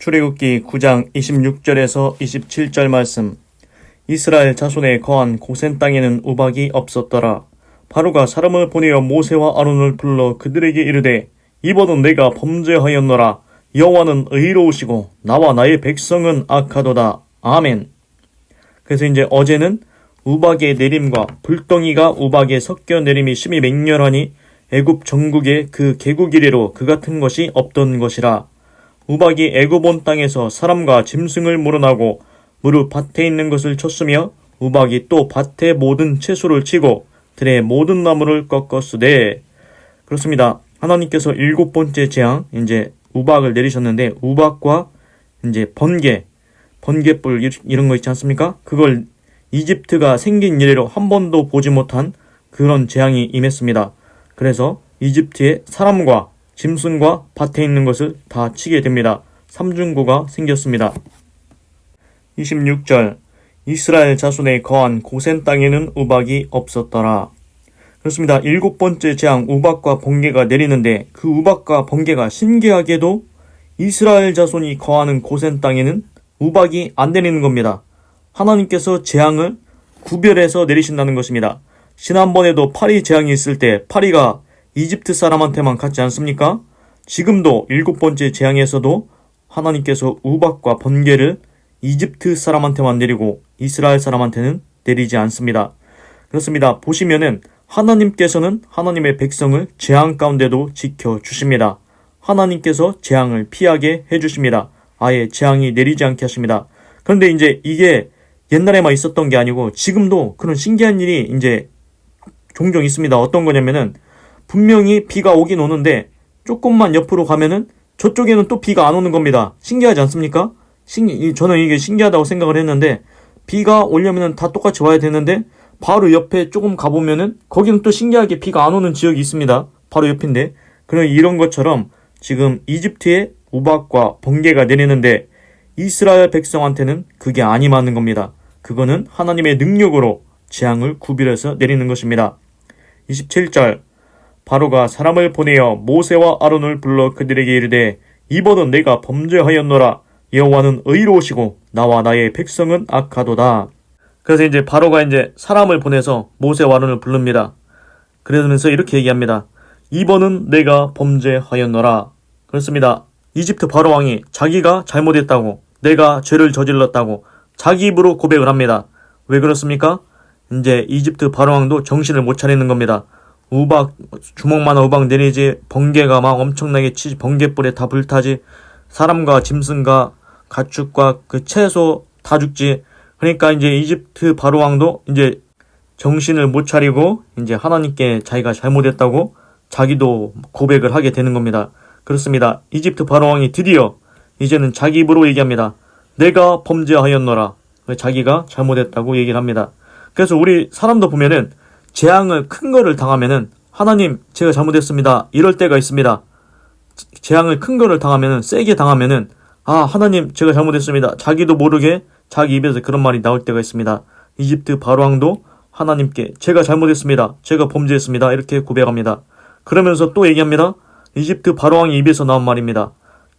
출애굽기 9장 26절에서 27절 말씀 이스라엘 자손에 거한 고센 땅에는 우박이 없었더라. 바로가 사람을 보내어 모세와 아론을 불러 그들에게 이르되 이번은 내가 범죄하였노라. 여호와는 의로우시고 나와 나의 백성은 악하도다. 아멘. 그래서 이제 어제는 우박의 내림과 불덩이가 우박에 섞여 내림이 심히 맹렬하니 애굽 전국에 그 개국 이래로 그 같은 것이 없던 것이라. 우박이 온 땅에서 사람과 짐승을 물어나고 무릎 밭에 있는 것을 쳤으며 우박이 또 밭의 모든 채소를 치고 들의 모든 나무를 꺾었으되 그렇습니다. 하나님께서 일곱 번째 재앙 이제 우박을 내리셨는데 우박과 이제 번개 번개불 이- 이런 거 있지 않습니까? 그걸 이집트가 생긴 이래로 한 번도 보지 못한 그런 재앙이 임했습니다. 그래서 이집트의 사람과 짐승과 밭에 있는 것을 다 치게 됩니다. 삼중고가 생겼습니다. 26절 이스라엘 자손에 거한 고센 땅에는 우박이 없었더라. 그렇습니다. 일곱 번째 재앙 우박과 번개가 내리는데 그 우박과 번개가 신기하게도 이스라엘 자손이 거하는 고센 땅에는 우박이 안 내리는 겁니다. 하나님께서 재앙을 구별해서 내리신다는 것입니다. 지난번에도 파리 재앙이 있을 때 파리가 이집트 사람한테만 갔지 않습니까? 지금도 일곱 번째 재앙에서도 하나님께서 우박과 번개를 이집트 사람한테만 내리고 이스라엘 사람한테는 내리지 않습니다. 그렇습니다. 보시면은 하나님께서는 하나님의 백성을 재앙 가운데도 지켜 주십니다. 하나님께서 재앙을 피하게 해 주십니다. 아예 재앙이 내리지 않게 하십니다. 그런데 이제 이게 옛날에만 있었던 게 아니고 지금도 그런 신기한 일이 이제 종종 있습니다. 어떤 거냐면은 분명히 비가 오긴 오는데 조금만 옆으로 가면은 저쪽에는 또 비가 안 오는 겁니다. 신기하지 않습니까? 신기, 이- 저는 이게 신기하다고 생각을 했는데 비가 오려면은 다 똑같이 와야 되는데 바로 옆에 조금 가보면은 거기는 또 신기하게 비가 안 오는 지역이 있습니다. 바로 옆인데 그런 이런 것처럼 지금 이집트에 우박과 번개가 내리는데 이스라엘 백성한테는 그게 아니 맞는 겁니다. 그거는 하나님의 능력으로 재앙을 구별해서 내리는 것입니다. 27절 바로가 사람을 보내어 모세와 아론을 불러 그들에게 이르되 이번은 내가 범죄하였노라 여호와는 의로우시고 나와 나의 백성은 악하도다. 그래서 이제 바로가 이제 사람을 보내서 모세와 아론을 부릅니다. 그러면서 이렇게 얘기합니다. 이번은 내가 범죄하였노라. 그렇습니다. 이집트 바로 왕이 자기가 잘못했다고, 내가 죄를 저질렀다고 자기 입으로 고백을 합니다. 왜 그렇습니까? 이제 이집트 바로 왕도 정신을 못 차리는 겁니다. 우박 주먹만한 우박 내리지 번개가 막 엄청나게 치지 번개불에 다 불타지 사람과 짐승과 가축과 그 채소 다 죽지 그러니까 이제 이집트 바로 왕도 이제 정신을 못 차리고 이제 하나님께 자기가 잘못했다고 자기도 고백을 하게 되는 겁니다. 그렇습니다. 이집트 바로 왕이 드디어 이제는 자기 입으로 얘기합니다. 내가 범죄하였노라. 자기가 잘못했다고 얘기를 합니다. 그래서 우리 사람도 보면은 재앙을 큰 거를 당하면은 하나님 제가 잘못했습니다. 이럴 때가 있습니다. 재앙을 큰 거를 당하면은 세게 당하면은 아 하나님 제가 잘못했습니다. 자기도 모르게 자기 입에서 그런 말이 나올 때가 있습니다. 이집트 바로 왕도 하나님께 제가 잘못했습니다. 제가 범죄했습니다. 이렇게 고백합니다. 그러면서 또 얘기합니다. 이집트 바로 왕의 입에서 나온 말입니다.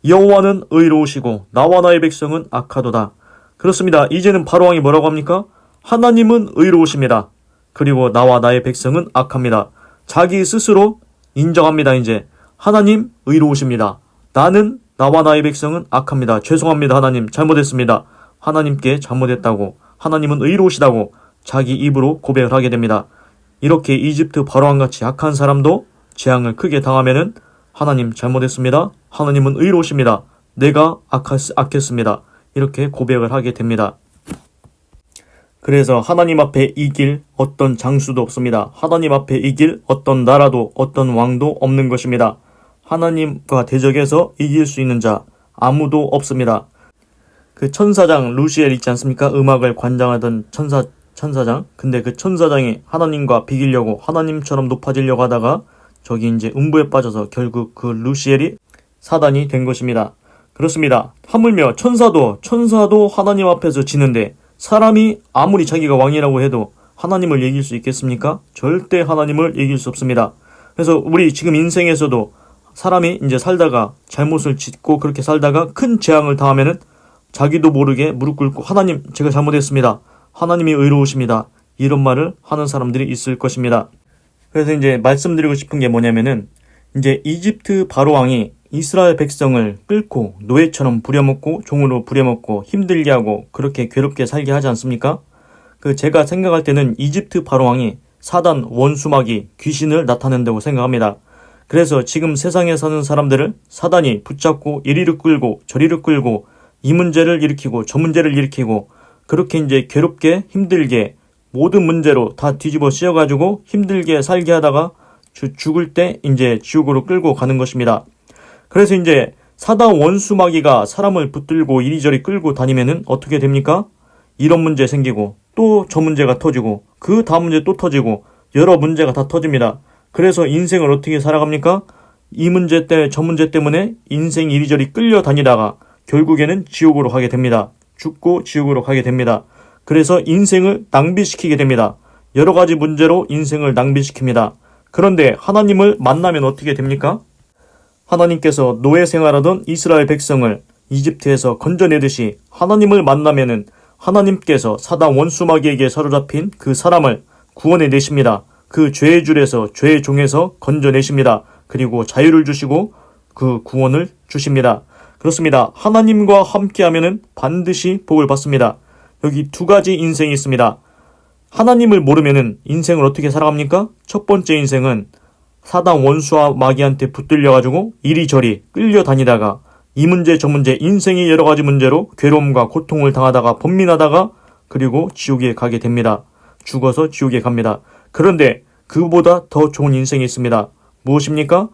여호와는 의로우시고 나와 나의 백성은 악하도다. 그렇습니다. 이제는 바로 왕이 뭐라고 합니까? 하나님은 의로우십니다. 그리고 나와 나의 백성은 악합니다. 자기 스스로 인정합니다. 이제 하나님 의로우십니다. 나는 나와 나의 백성은 악합니다. 죄송합니다. 하나님 잘못했습니다. 하나님께 잘못했다고 하나님은 의로우시다고 자기 입으로 고백을 하게 됩니다. 이렇게 이집트 바로왕 같이 악한 사람도 재앙을 크게 당하면은 하나님 잘못했습니다. 하나님은 의로우십니다. 내가 악했, 악했습니다. 이렇게 고백을 하게 됩니다. 그래서 하나님 앞에 이길 어떤 장수도 없습니다. 하나님 앞에 이길 어떤 나라도 어떤 왕도 없는 것입니다. 하나님과 대적해서 이길 수 있는 자 아무도 없습니다. 그 천사장 루시엘 있지 않습니까? 음악을 관장하던 천사 천사장. 근데 그 천사장이 하나님과 비기려고 하나님처럼 높아지려고 하다가 저기 이제 음부에 빠져서 결국 그 루시엘이 사단이 된 것입니다. 그렇습니다. 하물며 천사도 천사도 하나님 앞에서 지는데 사람이 아무리 자기가 왕이라고 해도 하나님을 이길 수 있겠습니까? 절대 하나님을 이길 수 없습니다. 그래서 우리 지금 인생에서도 사람이 이제 살다가 잘못을 짓고 그렇게 살다가 큰 재앙을 당하면은 자기도 모르게 무릎 꿇고 하나님 제가 잘못했습니다. 하나님이 의로우십니다. 이런 말을 하는 사람들이 있을 것입니다. 그래서 이제 말씀드리고 싶은 게 뭐냐면은 이제 이집트 바로 왕이 이스라엘 백성을 끌고 노예처럼 부려먹고 종으로 부려먹고 힘들게 하고 그렇게 괴롭게 살게 하지 않습니까? 그 제가 생각할 때는 이집트 바로 왕이 사단 원수마귀 귀신을 나타낸다고 생각합니다. 그래서 지금 세상에 사는 사람들을 사단이 붙잡고 이리로 끌고 저리로 끌고 이 문제를 일으키고 저 문제를 일으키고 그렇게 이제 괴롭게 힘들게 모든 문제로 다 뒤집어 씌워가지고 힘들게 살게 하다가 주- 죽을 때 이제 지옥으로 끌고 가는 것입니다. 그래서 이제 사단 원수마귀가 사람을 붙들고 이리저리 끌고 다니면은 어떻게 됩니까? 이런 문제 생기고 또 저 문제가 터지고 그 다음 문제 또 터지고 여러 문제가 다 터집니다. 그래서 인생을 어떻게 살아갑니까? 이 문제 때 저 문제 때문에 인생 이리저리 끌려 다니다가 결국에는 지옥으로 가게 됩니다. 죽고 지옥으로 가게 됩니다. 그래서 인생을 낭비시키게 됩니다. 여러 가지 문제로 인생을 낭비시킵니다. 그런데 하나님을 만나면 어떻게 됩니까? 하나님께서 노예 생활하던 이스라엘 백성을 이집트에서 건져내듯이 하나님을 만나면은 하나님께서 사단 원수마귀에게 사로잡힌 그 사람을 구원해 내십니다. 그 죄의 줄에서 죄의 종에서 건져내십니다. 그리고 자유를 주시고 그 구원을 주십니다. 그렇습니다. 하나님과 함께하면은 반드시 복을 받습니다. 여기 두 가지 인생이 있습니다. 하나님을 모르면은 인생을 어떻게 살아갑니까? 첫 번째 인생은 사단 원수와 마귀한테 붙들려가지고 이리저리 끌려다니다가 이 문제 저 문제 인생의 여러 가지 문제로 괴로움과 고통을 당하다가 번민하다가 그리고 지옥에 가게 됩니다. 죽어서 지옥에 갑니다. 그런데 그보다 더 좋은 인생이 있습니다. 무엇입니까?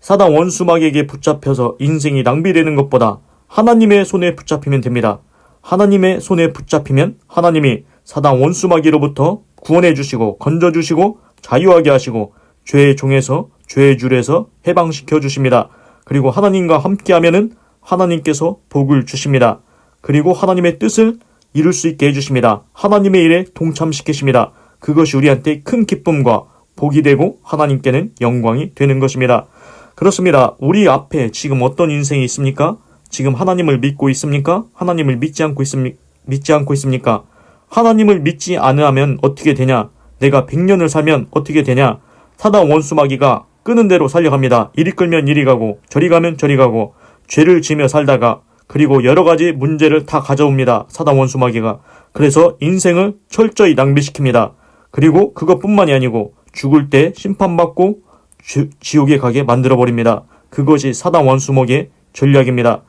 사단 원수 마귀에게 붙잡혀서 인생이 낭비되는 것보다 하나님의 손에 붙잡히면 됩니다. 하나님의 손에 붙잡히면 하나님이 사단 원수 마귀로부터 구원해 주시고 건져 주시고 자유하게 하시고 죄의 종에서 죄의 줄에서 해방시켜 주십니다. 그리고 하나님과 함께하면은 하나님께서 복을 주십니다. 그리고 하나님의 뜻을 이룰 수 있게 해주십니다. 하나님의 일에 동참시키십니다. 그것이 우리한테 큰 기쁨과 복이 되고 하나님께는 영광이 되는 것입니다. 그렇습니다. 우리 앞에 지금 어떤 인생이 있습니까? 지금 하나님을 믿고 있습니까? 하나님을 믿지 않고 있습니, 믿지 않고 있습니까? 하나님을 믿지 않으면 어떻게 되냐? 내가 100년을 살면 어떻게 되냐? 사단 원수마귀가 끄는 대로 살려갑니다. 이리 끌면 이리 가고 저리 가면 저리 가고 죄를 지며 살다가 그리고 여러 가지 문제를 다 가져옵니다. 사단 원수마귀가. 그래서 인생을 철저히 낭비시킵니다. 그리고 그것뿐만이 아니고 죽을 때 심판받고 지- 지옥에 가게 만들어버립니다. 그것이 사단 원수먹의 전략입니다.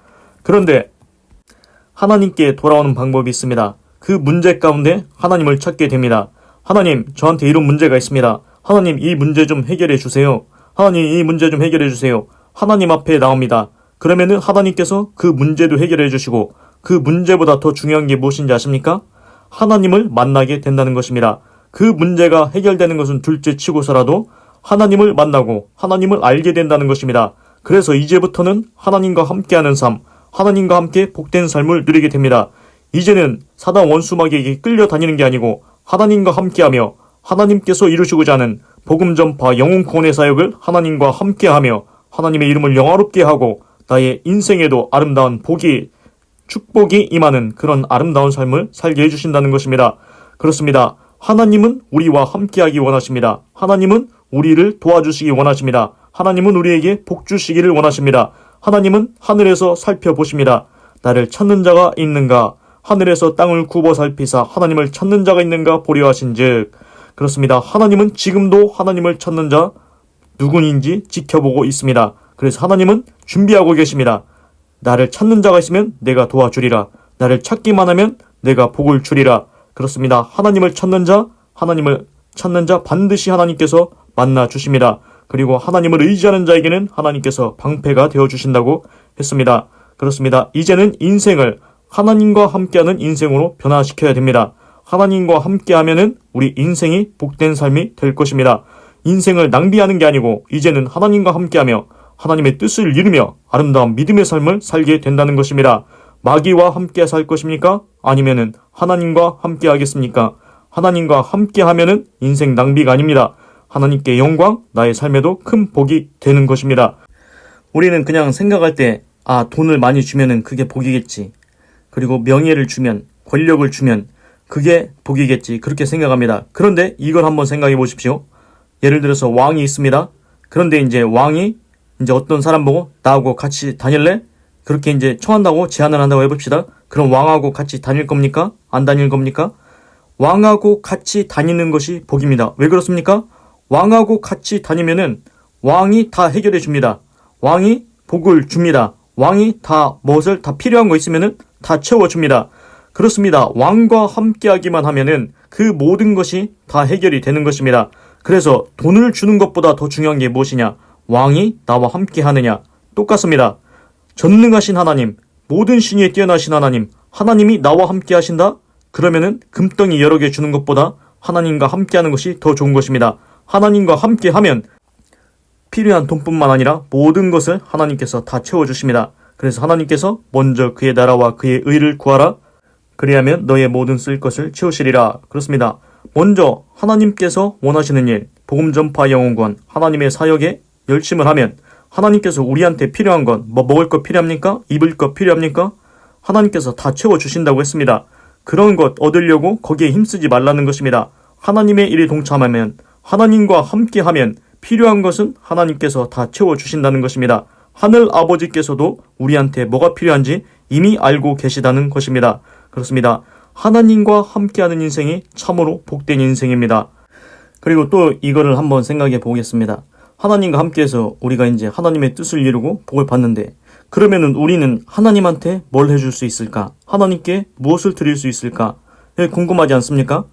그런데 하나님께 돌아오는 방법이 있습니다. 그 문제 가운데 하나님을 찾게 됩니다. 하나님, 저한테 이런 문제가 있습니다. 하나님, 이 문제 좀 해결해 주세요. 하나님, 이 문제 좀 해결해 주세요. 하나님 앞에 나옵니다. 그러면은 하나님께서 그 문제도 해결해 주시고 그 문제보다 더 중요한 게 무엇인지 아십니까? 하나님을 만나게 된다는 것입니다. 그 문제가 해결되는 것은 둘째 치고서라도 하나님을 만나고 하나님을 알게 된다는 것입니다. 그래서 이제부터는 하나님과 함께하는 삶, 하나님과 함께 복된 삶을 누리게 됩니다. 이제는 사단 원수마귀에게 끌려 다니는 게 아니고 하나님과 함께하며 하나님께서 이루시고자 하는 복음 전파 영혼 구원의 사역을 하나님과 함께하며 하나님의 이름을 영화롭게 하고 나의 인생에도 아름다운 복이 축복이 임하는 그런 아름다운 삶을 살게 해주신다는 것입니다. 그렇습니다. 하나님은 우리와 함께하기 원하십니다. 하나님은 우리를 도와주시기 원하십니다. 하나님은 우리에게 복 주시기를 원하십니다. 하나님은 하늘에서 살펴보십니다. 나를 찾는 자가 있는가? 하늘에서 땅을 굽어 살피사 하나님을 찾는 자가 있는가 보려 하신즉 그렇습니다. 하나님은 지금도 하나님을 찾는 자 누구인지 지켜보고 있습니다. 그래서 하나님은 준비하고 계십니다. 나를 찾는 자가 있으면 내가 도와주리라. 나를 찾기만 하면 내가 복을 주리라. 그렇습니다. 하나님을 찾는 자, 하나님을 찾는 자 반드시 하나님께서 만나 주십니다. 그리고 하나님을 의지하는 자에게는 하나님께서 방패가 되어 주신다고 했습니다. 그렇습니다. 이제는 인생을 하나님과 함께하는 인생으로 변화시켜야 됩니다. 하나님과 함께 하면은 우리 인생이 복된 삶이 될 것입니다. 인생을 낭비하는 게 아니고 이제는 하나님과 함께하며 하나님의 뜻을 이루며 아름다운 믿음의 삶을 살게 된다는 것입니다. 마귀와 함께 살 것입니까? 아니면은 하나님과 함께 하겠습니까? 하나님과 함께 하면은 인생 낭비가 아닙니다. 하나님께 영광, 나의 삶에도 큰 복이 되는 것입니다. 우리는 그냥 생각할 때, 아, 돈을 많이 주면은 그게 복이겠지. 그리고 명예를 주면, 권력을 주면, 그게 복이겠지. 그렇게 생각합니다. 그런데 이걸 한번 생각해 보십시오. 예를 들어서 왕이 있습니다. 그런데 이제 왕이 이제 어떤 사람 보고 나하고 같이 다닐래? 그렇게 이제 청한다고 제안을 한다고 해봅시다. 그럼 왕하고 같이 다닐 겁니까? 안 다닐 겁니까? 왕하고 같이 다니는 것이 복입니다. 왜 그렇습니까? 왕하고 같이 다니면은 왕이 다 해결해 줍니다. 왕이 복을 줍니다. 왕이 다 무엇을 다 필요한 거 있으면은 다 채워 줍니다. 그렇습니다. 왕과 함께하기만 하면은 그 모든 것이 다 해결이 되는 것입니다. 그래서 돈을 주는 것보다 더 중요한 게 무엇이냐? 왕이 나와 함께 하느냐? 똑같습니다. 전능하신 하나님, 모든 신이 뛰어나신 하나님, 하나님이 나와 함께 하신다? 그러면은 금덩이 여러 개 주는 것보다 하나님과 함께 하는 것이 더 좋은 것입니다. 하나님과 함께 하면 필요한 돈뿐만 아니라 모든 것을 하나님께서 다 채워주십니다. 그래서 하나님께서 먼저 그의 나라와 그의 의를 구하라. 그리하면 너의 모든 쓸 것을 채우시리라. 그렇습니다. 먼저 하나님께서 원하시는 일, 복음 전파 영혼권, 하나님의 사역에 열심을 하면 하나님께서 우리한테 필요한 건 뭐 먹을 것 필요합니까? 입을 것 필요합니까? 하나님께서 다 채워주신다고 했습니다. 그런 것 얻으려고 거기에 힘쓰지 말라는 것입니다. 하나님의 일에 동참하면 하나님과 함께하면 필요한 것은 하나님께서 다 채워주신다는 것입니다. 하늘 아버지께서도 우리한테 뭐가 필요한지 이미 알고 계시다는 것입니다. 그렇습니다. 하나님과 함께하는 인생이 참으로 복된 인생입니다. 그리고 또 이거를 한번 생각해 보겠습니다. 하나님과 함께해서 우리가 이제 하나님의 뜻을 이루고 복을 받는데 그러면은 우리는 하나님한테 뭘 해줄 수 있을까? 하나님께 무엇을 드릴 수 있을까? 예, 궁금하지 않습니까?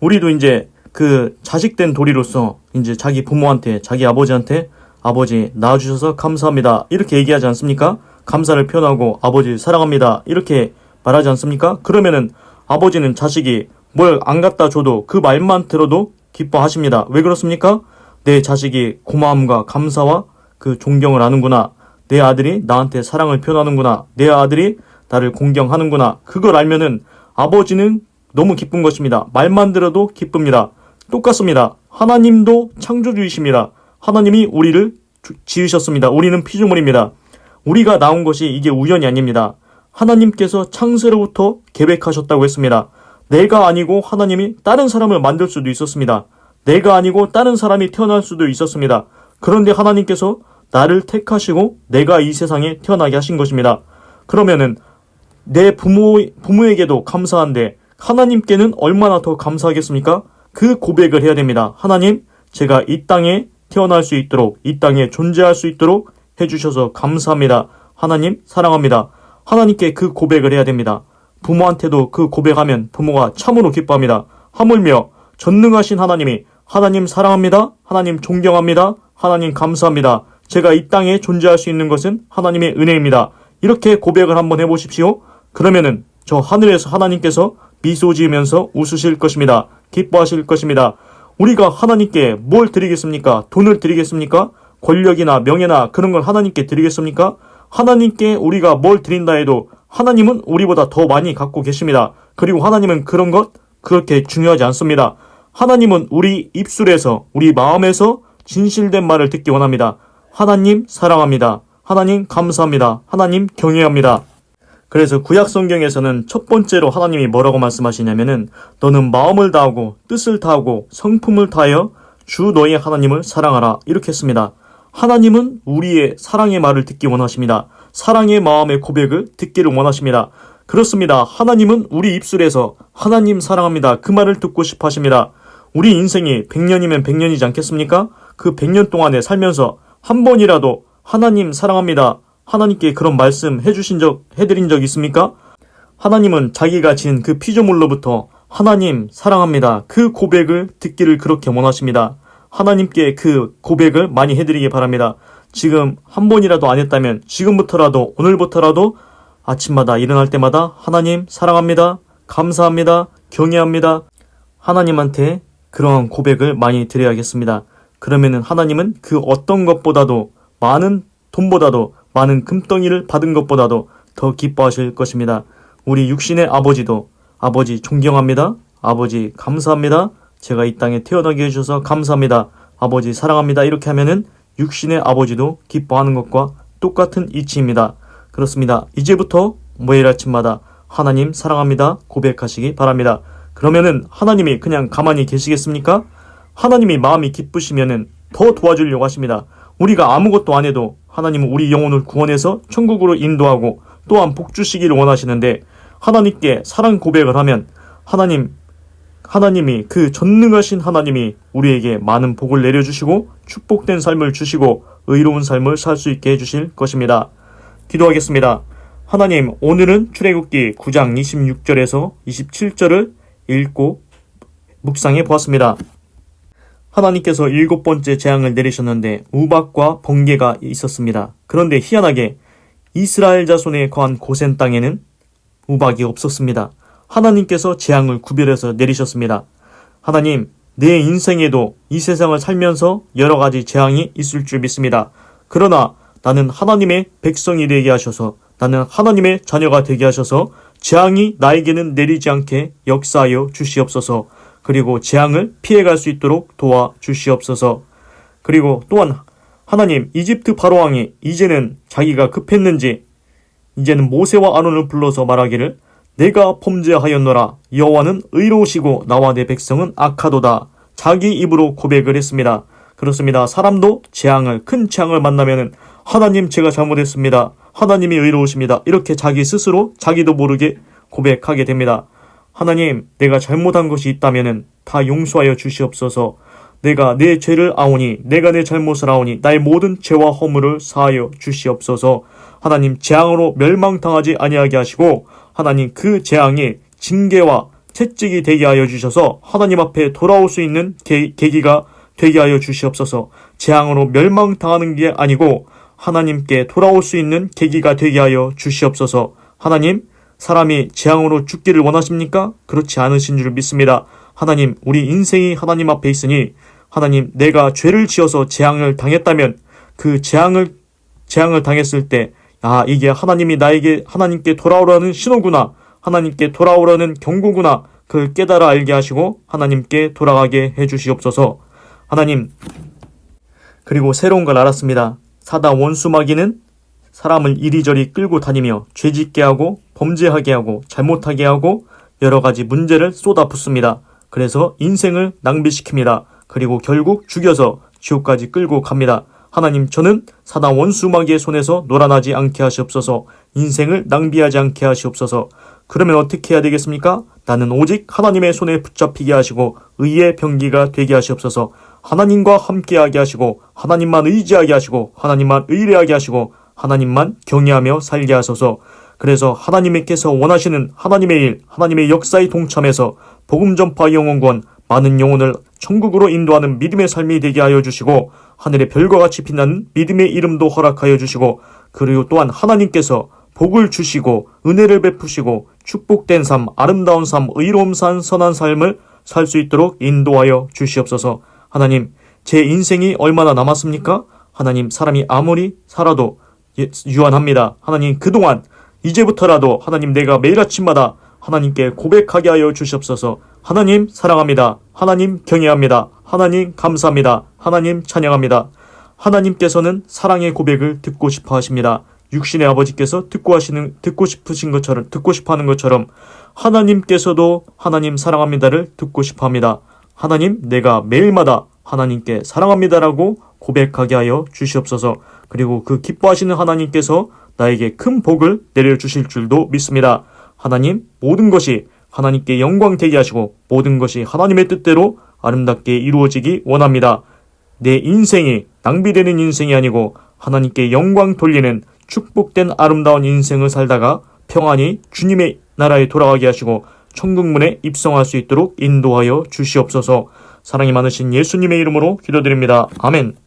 우리도 이제 그 자식된 도리로서 이제 자기 부모한테 자기 아버지한테 아버지 낳아주셔서 감사합니다 이렇게 얘기하지 않습니까? 감사를 표현하고 아버지 사랑합니다 이렇게 말하지 않습니까? 그러면은 아버지는 자식이 뭘 안 갖다 줘도 그 말만 들어도 기뻐하십니다. 왜 그렇습니까? 내 자식이 고마움과 감사와 그 존경을 하는구나. 내 아들이 나한테 사랑을 표현하는구나. 내 아들이 나를 공경하는구나. 그걸 알면은 아버지는 너무 기쁜 것입니다. 말만 들어도 기쁩니다. 똑같습니다. 하나님도 창조주이십니다. 하나님이 우리를 지으셨습니다. 우리는 피조물입니다. 우리가 나온 것이 이게 우연이 아닙니다. 하나님께서 창세로부터 계획하셨다고 했습니다. 내가 아니고 하나님이 다른 사람을 만들 수도 있었습니다. 내가 아니고 다른 사람이 태어날 수도 있었습니다. 그런데 하나님께서 나를 택하시고 내가 이 세상에 태어나게 하신 것입니다. 그러면은 내 부모, 부모에게도 감사한데 하나님께는 얼마나 더 감사하겠습니까? 그 고백을 해야 됩니다. 하나님, 제가 이 땅에 태어날 수 있도록, 이 땅에 존재할 수 있도록 해주셔서 감사합니다. 하나님, 사랑합니다. 하나님께 그 고백을 해야 됩니다. 부모한테도 그 고백하면 부모가 참으로 기뻐합니다. 하물며 전능하신 하나님이 하나님 사랑합니다. 하나님 존경합니다. 하나님 감사합니다. 제가 이 땅에 존재할 수 있는 것은 하나님의 은혜입니다. 이렇게 고백을 한번 해보십시오. 그러면은 저 하늘에서 하나님께서 미소 지으면서 웃으실 것입니다. 기뻐하실 것입니다. 우리가 하나님께 뭘 드리겠습니까? 돈을 드리겠습니까? 권력이나 명예나 그런 걸 하나님께 드리겠습니까? 하나님께 우리가 뭘 드린다 해도 하나님은 우리보다 더 많이 갖고 계십니다. 그리고 하나님은 그런 것 그렇게 중요하지 않습니다. 하나님은 우리 입술에서, 우리 마음에서 진실된 말을 듣기 원합니다. 하나님 사랑합니다. 하나님 감사합니다. 하나님 경외합니다. 그래서 구약 성경에서는 첫 번째로 하나님이 뭐라고 말씀하시냐면은 너는 마음을 다하고 뜻을 다하고 성품을 다하여 주 너의 하나님을 사랑하라 이렇게 했습니다. 하나님은 우리의 사랑의 말을 듣기 원하십니다. 사랑의 마음의 고백을 듣기를 원하십니다. 그렇습니다. 하나님은 우리 입술에서 하나님 사랑합니다. 그 말을 듣고 싶어 하십니다. 우리 인생이 100년이면 100년이지 않겠습니까? 그 100년 동안에 살면서 한 번이라도 하나님 사랑합니다. 하나님께 그런 말씀 해주신 적, 해드린 적 있습니까? 하나님은 자기가 지은 그 피조물로부터 하나님 사랑합니다. 그 고백을 듣기를 그렇게 원하십니다. 하나님께 그 고백을 많이 해드리기 바랍니다. 지금 한 번이라도 안 했다면 지금부터라도 오늘부터라도 아침마다 일어날 때마다 하나님 사랑합니다. 감사합니다. 경외합니다. 하나님한테 그러한 고백을 많이 드려야겠습니다. 그러면은 하나님은 그 어떤 것보다도 많은 돈보다도 많은 금덩이를 받은 것보다도 더 기뻐하실 것입니다. 우리 육신의 아버지도 아버지 존경합니다. 아버지 감사합니다. 제가 이 땅에 태어나게 해주셔서 감사합니다. 아버지 사랑합니다. 이렇게 하면은 육신의 아버지도 기뻐하는 것과 똑같은 이치입니다. 그렇습니다. 이제부터 매일 아침마다 하나님 사랑합니다 고백하시기 바랍니다. 그러면은 하나님이 그냥 가만히 계시겠습니까? 하나님이 마음이 기쁘시면은 더 도와주려고 하십니다. 우리가 아무것도 안 해도 하나님은 우리 영혼을 구원해서 천국으로 인도하고 또한 복 주시기를 원하시는데 하나님께 사랑 고백을 하면 하나님 하나님이 그 전능하신 하나님이 우리에게 많은 복을 내려주시고 축복된 삶을 주시고 의로운 삶을 살 수 있게 해주실 것입니다. 기도하겠습니다. 하나님, 오늘은 출애굽기 9장 26절에서 27절을 읽고 묵상해 보았습니다. 하나님께서 일곱 번째 재앙을 내리셨는데 우박과 번개가 있었습니다. 그런데 희한하게 이스라엘 자손에 거한 고센 땅에는 우박이 없었습니다. 하나님께서 재앙을 구별해서 내리셨습니다. 하나님, 내 인생에도 이 세상을 살면서 여러 가지 재앙이 있을 줄 믿습니다. 그러나 나는 하나님의 백성이 되게 하셔서 나는 하나님의 자녀가 되게 하셔서 재앙이 나에게는 내리지 않게 역사하여 주시옵소서. 그리고 재앙을 피해갈 수 있도록 도와 주시옵소서. 그리고 또한 하나님 이집트 바로 왕이 이제는 자기가 급했는지 이제는 모세와 아론을 불러서 말하기를 내가 범죄하였노라 여호와는 의로우시고 나와 내 백성은 악하도다 자기 입으로 고백을 했습니다. 그렇습니다. 사람도 재앙을 큰 재앙을 만나면은 하나님 제가 잘못했습니다. 하나님이 의로우십니다. 이렇게 자기 스스로 자기도 모르게 고백하게 됩니다. 하나님 내가 잘못한 것이 있다면은 다 용서하여 주시옵소서. 내가 내 죄를 아오니 내가 내 잘못을 아오니 나의 모든 죄와 허물을 사하여 주시옵소서. 하나님 재앙으로 멸망당하지 아니하게 하시고 하나님 그 재앙이 징계와 채찍이 되게 하여 주셔서 하나님 앞에 돌아올 수 있는 계, 계기가 되게 하여 주시옵소서. 재앙으로 멸망당하는 게 아니고 하나님께 돌아올 수 있는 계기가 되게 하여 주시옵소서. 하나님, 사람이 재앙으로 죽기를 원하십니까? 그렇지 않으신 줄 믿습니다. 하나님, 우리 인생이 하나님 앞에 있으니 하나님, 내가 죄를 지어서 재앙을 당했다면 그 재앙을 재앙을 당했을 때 아, 이게 하나님이 나에게 하나님께 돌아오라는 신호구나. 하나님께 돌아오라는 경고구나. 그걸 깨달아 알게 하시고 하나님께 돌아가게 해 주시옵소서. 하나님, 그리고 새로운 걸 알았습니다. 사다 원수 마귀는 사람을 이리저리 끌고 다니며 죄짓게 하고 범죄하게 하고 잘못하게 하고 여러 가지 문제를 쏟아붓습니다. 그래서 인생을 낭비시킵니다. 그리고 결국 죽여서 지옥까지 끌고 갑니다. 하나님, 저는 사단 원수 마귀의 손에서 놀아나지 않게 하시옵소서, 인생을 낭비하지 않게 하시옵소서. 그러면 어떻게 해야 되겠습니까? 나는 오직 하나님의 손에 붙잡히게 하시고 의의 병기가 되게 하시옵소서. 하나님과 함께하게 하시고 하나님만 의지하게 하시고 하나님만 의뢰하게 하시고 하나님만 경외하며 살게 하소서. 그래서 하나님께서 원하시는 하나님의 일, 하나님의 역사에 동참해서 복음 전파 영혼권 많은 영혼을 천국으로 인도하는 믿음의 삶이 되게 하여 주시고 하늘의 별과 같이 빛나는 믿음의 이름도 허락하여 주시고 그리고 또한 하나님께서 복을 주시고 은혜를 베푸시고 축복된 삶, 아름다운 삶, 의로움 산 선한 삶을 살 수 있도록 인도하여 주시옵소서. 하나님, 제 인생이 얼마나 남았습니까? 하나님, 사람이 아무리 살아도 예, 유한합니다. 하나님, 그동안 이제부터라도 하나님 내가 매일 아침마다 하나님께 고백하게 하여 주시옵소서. 하나님 사랑합니다. 하나님 경외합니다. 하나님 감사합니다. 하나님 찬양합니다. 하나님께서는 사랑의 고백을 듣고 싶어 하십니다. 육신의 아버지께서 듣고 하시는 듣고 싶으신 것처럼 듣고 싶어 하는 것처럼 하나님께서도 하나님 사랑합니다를 듣고 싶어 합니다. 하나님 내가 매일마다 하나님께 사랑합니다라고 고백하게 하여 주시옵소서. 그리고 그 기뻐하시는 하나님께서 나에게 큰 복을 내려 주실 줄도 믿습니다. 하나님 모든 것이 하나님께 영광 되게 하시고 모든 것이 하나님의 뜻대로 아름답게 이루어지기 원합니다. 내 인생이 낭비되는 인생이 아니고 하나님께 영광 돌리는 축복된 아름다운 인생을 살다가 평안히 주님의 나라에 돌아가게 하시고 천국문에 입성할 수 있도록 인도하여 주시옵소서 사랑이 많으신 예수님의 이름으로 기도드립니다. 아멘.